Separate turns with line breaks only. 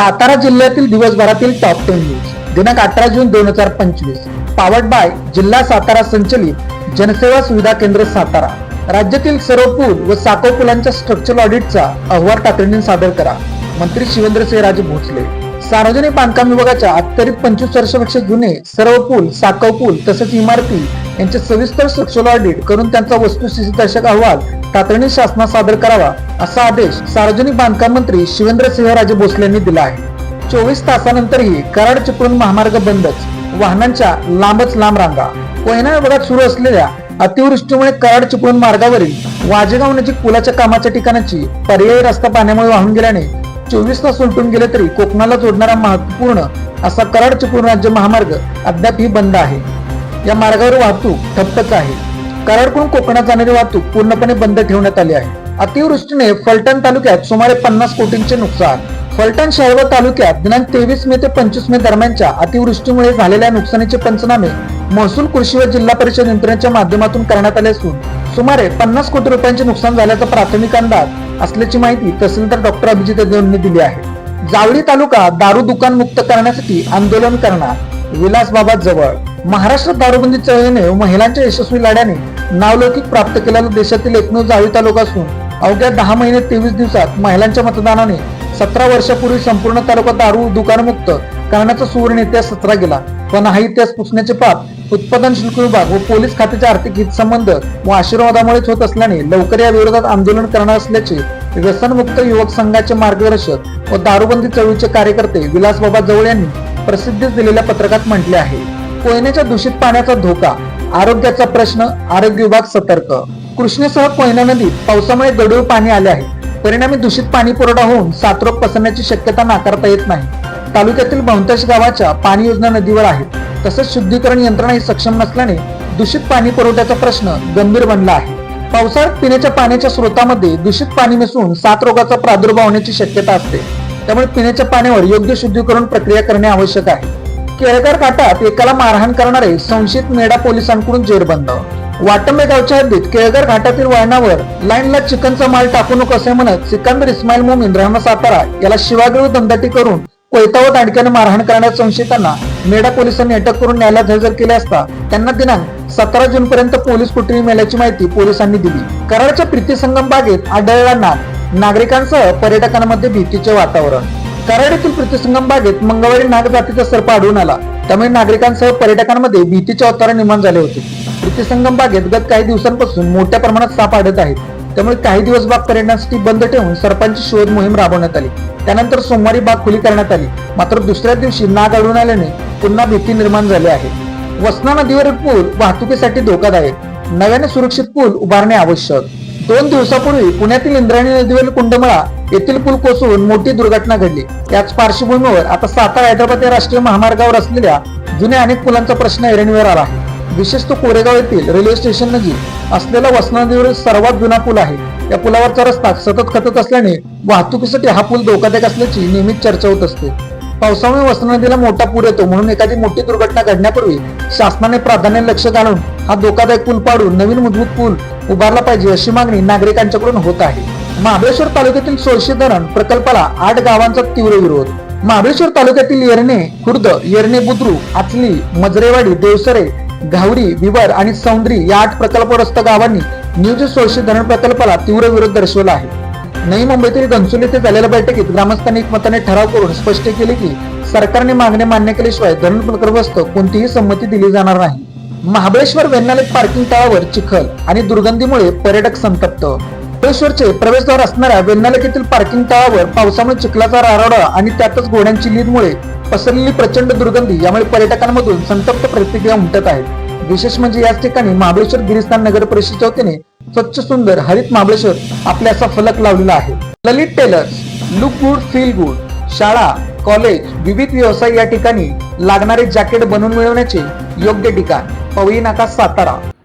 सातारा जिल्ह्यातील दिवसभरातील top ten news दिनांक अठरा जून दोन हजार पंचवीस. पावर्ड बाय जिल्हा सातारा संचलित जनसेवा सुविधा केंद्र सातारा. राज्यातील सर्व पूल व साखो पुलांच्या स्ट्रक्चरल ऑडिटचा अहवाल तातडीने सादर करा. मंत्री शिवेंद्रसिंहराजे भोसले. सार्वजनिक बांधकाम विभागाच्या अत्तरित पंचवीस वर्षापेक्षा जुने सर्व पूल साखव पूल तसेच इमारती यांचे सविस्तर स्ट्रक्चरल ऑडिट करून त्यांचा वस्तुस्थिती दर्शक अहवाल तातडीने शासनात सादर करावा असा आदेश सार्वजनिक बांधकाम मंत्री शिवेंद्रसिंहराजे भोसले यांनी दिला आहे. चोवीस तासानंतरही कराड चिपळूण महामार्ग बंदच वाहनांच्या लांबच लांब रांगा. कोयना विभागात सुरू असलेल्या अतिवृष्टीमुळे कराड चिपळूण मार्गावरील वाजेगाव नजीक पुलाच्या कामाच्या ठिकाणाची पर्यायी रस्ता पाण्यामुळे वाहून गेल्याने चोवीस तास उलटून गेले तरी कोकणाला जोडणारा महत्त्वपूर्ण असा कराड चिपळूण राज्य महामार्ग अद्यापही बंद आहे. या मार्गावर वाहतूक ठप्पच आहे. कराडकडून कोकणात जाणारी वाहतूक पूर्णपणे बंद ठेवण्यात आली आहे. अतिवृष्टीने फलटण तालुक्यात सुमारे पन्नास कोटींचे नुकसान. फलटण शहर व तालुक्यात दिनांक तेवीस मे ते पंचवीस मे दरम्यानच्या अतिवृष्टीमुळे झालेल्या नुकसानीचे पंचनामे महसूल कृषी व जिल्हा परिषद यंत्रणेच्या माध्यमातून करण्यात आले असून सुमारे पन्नास कोटी रुपयांचे नुकसान झाल्याचा प्राथमिक अंदाज असल्याची माहिती तहसीलदार डॉक्टर अभिजित यांनी दिली आहे. जावळी तालुका दारू दुकान मुक्त करण्यासाठी आंदोलन करणार विलासबाबा जवळ. महाराष्ट्र दारूबंदी चळवळीने महिलांच्या यशस्वी लढ्याने नावलौकिक प्राप्त केलेला देशातील एकमेव जावळी तालुका असून अवघ्या दहा महिने तेवीस दिवसात महिलांच्या मतदानाने सतरा वर्षापूर्वी संपूर्ण तालुका दारू दुकानमुक्त करण्याचा सुवर्ण इतिहास सतरा गेला. पण हा इतिहास पुसण्याचे पाप उत्पादन शुल्क विभाग व पोलीस खात्याचे आर्थिक हितसंबंध व आशीर्वादामुळेच होत असल्याने लवकर या विरोधात आंदोलन करणार असल्याचे व्यसनमुक्त युवक संघाचे मार्गदर्शक व दारूबंदी चळवळीचे कार्यकर्ते विलासबाबा जवळ यांनी प्रसिद्धीस दिलेल्या पत्रकात म्हटले आहे कोयनेच्या दूषित पाण्याचा धोका आरोग्याचा प्रश्न आरोग्य विभाग सतर्क. कृष्णेसह कोयना नदीत पावसामुळे गडूळ पाणी आले आहे. परिणामी दूषित पाणी पुरवठा होऊन साथरोग पसरण्याची शक्यता नाकारता येत नाही. तालुक्यातील बहुतांश गावाच्या पाणी योजना नदीवर आहेत. तसंच शुद्धीकरण यंत्रणाही सक्षम नसल्याने दूषित पाणी पुरवठ्याचा प्रश्न गंभीर बनला आहे. पावसाळ्यात पिण्याच्या पाण्याच्या स्रोतामध्ये दूषित पाणी मिसळून सात रोगाचा प्रादुर्भाव होण्याची शक्यता असते. त्यामुळे पिण्याच्या पाण्यावर योग्य शुद्धीकरण प्रक्रिया करणे आवश्यक आहे. केळकर काटात एकाला मारहाण करणारे संशयित मेडा पोलिसांकडून जेरबंद. वाटंबे गावच्या हद्दीत केळकर घाटातील वळणावर लाईनला चिकनचा माल टाकू नको असे म्हणत सिकंदर इस्माईल मोमीन रहमा सातारा याला शिवागृह दमदाटी करून कोयता व दांडक्याने मारहाण करण्यात संशयितांना मेढा पोलिसांनी अटक करून न्यायालयात हजर केले असता त्यांना दिनांक सतरा जून पर्यंत पोलीस कोठडी मिळाल्याची माहिती पोलिसांनी दिली. कराडच्या प्रीती संगम बागेत आढळला नाग नागरिकांसह पर्यटकांमध्ये भीतीचे वातावरण. कराड येथील प्रीतीसंगम बागेत मंगळवारी नाग जातीचा सर्प आढळून आला. त्यामुळे नागरिकांसह पर्यटकांमध्ये भीतीचे वातावरण निर्माण झाले होते. प्रीतीसंगम बागेत गत काही दिवसांपासून मोठ्या प्रमाणात साप आढळत आहेत. त्यामुळे काही दिवस बाग पर्यटनासाठी बंद ठेवून सर्पांची शोध मोहीम राबवण्यात आली. त्यानंतर सोमवारी बाग खुली करण्यात आली. मात्र दुसऱ्या दिवशी नाग आढळून आल्याने पुन्हा भीती निर्माण झाली आहे. वसना नदीवरील पूल वाहतुकीसाठी धोकादायक. नव्याने सुरक्षित पूल उभारणे आवश्यक. दोन दिवसापूर्वी पुण्यातील इंद्रायणी नदीवरील कुंडमळा येथील पूल कोसळून मोठी दुर्घटना घडली. त्याच पार्श्वभूमीवर आता सातारा हैदराबाद या राष्ट्रीय महामार्गावर असलेल्या जुन्या अनेक पुलांचा प्रश्न ऐरणीवर आला आहे. विशेषतः कोरेगाव येथील रेल्वे स्टेशन नजीक असलेला वसना नदीवरील सर्वात जुना पूल आहे. या पुलावरचा रस्ता सतत खचत असल्याने वाहतुकीसाठी हा पूल धोकादायक असल्याची नेहमीच चर्चा होत असते. पावसामुळे वसना नदीला मोठा पूर येतो म्हणून एखादी मोठी दुर्घटना घडण्यापूर्वी शासनाने प्राधान्य लक्ष घालून हा धोकादायक पूल पाडून नवीन मजबूत पूल उभारला पाहिजे अशी मागणी नागरिकांच्याकडून होत आहे. महाबळेश्वर तालुक्यातील सोळशे धरण प्रकल्पाला आठ गावांचा तीव्र विरोध. महाबळेश्वर तालुक्यातील येरणे खुर्द येरणे बुद्रुक आचली मजरेवाडी देवसरे घावरी विवर आणि सौंद्री या आठ प्रकल्पग्रस्त गावांनी न्यूज सोळशे धरण प्रकल्पाला तीव्र विरोध दर्शवला आहे. नवी मुंबईतील गंचुल येथे झालेल्या बैठकीत ग्रामस्थांनी एकमताने ठराव करून स्पष्ट केले की सरकारने मागणी मान्य केल्याशिवाय धरण प्रकल्पग्रस्त कोणतीही संमती दिली जाणार नाही. महाबळेश्वर वेन्नाले पार्किंग तळावर चिखल आणि दुर्गंधीमुळे पर्यटक संतप्त महाबळेश्वरचे प्रवेशद्वार असणाऱ्या वेन्नालेक पार्किंग तळावर पावसामुळे चिखलाचा रारोडा आणि त्यातच घोड्यांची लीदमुळे पसरलेली प्रचंड दुर्गंधी यामुळे पर्यटकांमधून संतप्त प्रतिक्रिया उमटत आहेत. विशेष म्हणजे याच ठिकाणी महाबळेश्वर गिरिस्थान नगर परिषदेच्या वतीने स्वच्छ सुंदर हरित महाबळेश्वर आपल्या असा फलक लावलेला आहे. Lalit tailors look good feel good शाळा कॉलेज विविध व्यवसाय या ठिकाणी लागणारे जॅकेट बनवून मिळवण्याचे योग्य ठिकाण. पवई नाका सातारा.